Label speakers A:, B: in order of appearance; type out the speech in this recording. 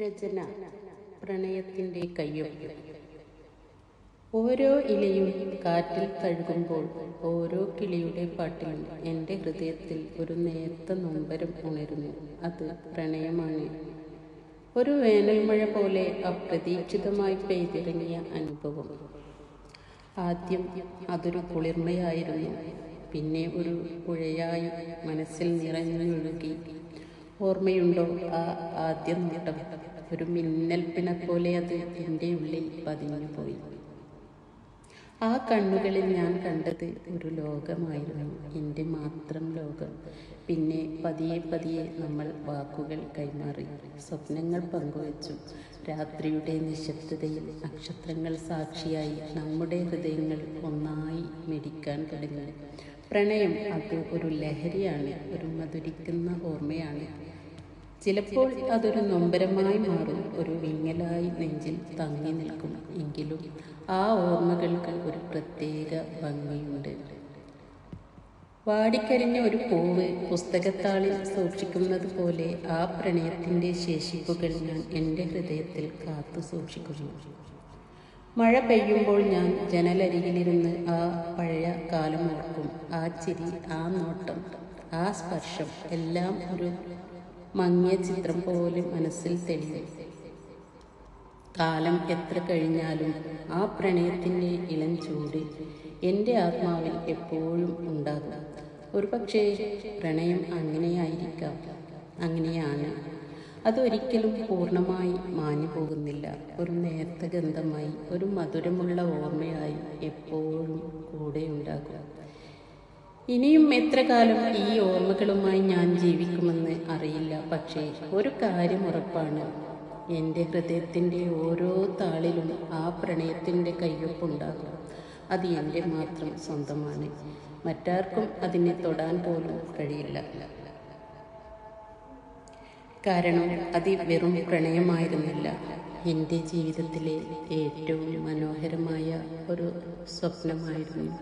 A: രചന പ്രണയത്തിന്റെ കയ്യും ഓരോ ഇലയും കാറ്റിൽ കഴുകുമ്പോൾ ഓരോ കിളിയുടെ പാട്ടിലും എന്റെ ഹൃദയത്തിൽ ഒരു നേർത്ത നൊമ്പരം ഉണരുന്നു. അത് പ്രണയമാണ്. ഒരു വേനൽ മഴ പോലെ അപ്രതീക്ഷിതമായി പെയ്തിറങ്ങിയ അനുഭവം. ആദ്യം അതൊരു കുളിർമയായിരുന്നു. പിന്നെ ഒരു പുഴയായി മനസ്സിൽ നിറഞ്ഞൊഴുകി ഓർമ്മയുണ്ടോ? ആ ആദ്യം നോട്ടം. ഒരു മിന്നൽ പോലെ അത് എന്റെ ഉള്ളിൽ പതിഞ്ഞു പോയി. ആ കണ്ണുകളിൽ ഞാൻ കണ്ടത് ഒരു ലോകമായിരുന്നു. എന്റെ മാത്രം ലോകം. പിന്നെ പതിയെ പതിയെ നമ്മൾ വാക്കുകൾ കൈമാറി. സ്വപ്നങ്ങൾ പങ്കുവച്ചു. രാത്രിയുടെ നിശബ്ദതയിൽ നക്ഷത്രങ്ങൾ സാക്ഷിയായി നമ്മുടെ ഹൃദയങ്ങൾ ഒന്നായി മെടിക്കാൻ തുടങ്ങി. പ്രണയം അത് ഒരു ലഹരിയാണ് ഒരു മധുരിക്കുന്ന ഓർമ്മയാണ്. ചിലപ്പോൾ അതൊരു നൊമ്പരമായി മാറും ഒരു വിങ്ങലായി നെഞ്ചിൽ തങ്ങി നിൽക്കും. എങ്കിലും ആ ഓർമ്മകൾക്ക് ഒരു പ്രത്യേക ഭംഗിയുണ്ട്. വാടിക്കരിഞ്ഞ ഒരു പൂവ് പുസ്തകത്താളിൽ സൂക്ഷിക്കുന്നത് പോലെ ആ പ്രണയത്തിന്റെ ശേഷിപ്പുകൾ ഞാൻ എന്റെ ഹൃദയത്തിൽ കാത്തു സൂക്ഷിക്കുന്നു. മഴ പെയ്യുമ്പോൾ ഞാൻ ജനലരികിലിരുന്ന് ആ പഴയ കാലം ഓർക്കും. ആ ചിരി ആ നോട്ടം ആ സ്പർശം എല്ലാം ഒരു മങ്ങിയ ചിത്രം പോലെ മനസ്സിൽ തെളിയും. കാലം എത്ര കഴിഞ്ഞാലും ആ പ്രണയത്തിന്റെ ഇളം ചൂട് എന്റെ ആത്മാവിൽ എപ്പോഴും ഉണ്ടാകും. ഒരുപക്ഷേ പ്രണയം അങ്ങനെയായിരിക്കാം. അങ്ങനെയാണ് അതൊരിക്കലും പൂർണമായി മാഞ്ഞു പോകുന്നില്ല. ഒരു നേർത്ത ഗന്ധമായി ഒരു മധുരമുള്ള ഓർമ്മയായി എപ്പോഴും കൂടെ ഉണ്ടാകും ഇനിയും എത്ര കാലം ഈ ഓർമ്മകളുമായി ഞാൻ ജീവിക്കുമെന്ന് അറിയില്ല. പക്ഷേ ഒരു കാര്യം ഉറപ്പാണ്. എന്റെ ഹൃദയത്തിന്റെ ഓരോ താളിലും ആ പ്രണയത്തിന്റെ കയ്യൊപ്പുണ്ടാകും. അത് എന്റെ മാത്രം സ്വന്തമാണ്. മറ്റാർക്കും അതിനെ തൊടാൻ പോലും കഴിയില്ല. കാരണം അത് വെറും പ്രണയമായിരുന്നില്ല. എന്റെ ജീവിതത്തിലെ ഏറ്റവും മനോഹരമായ ഒരു സ്വപ്നമായിരുന്നു.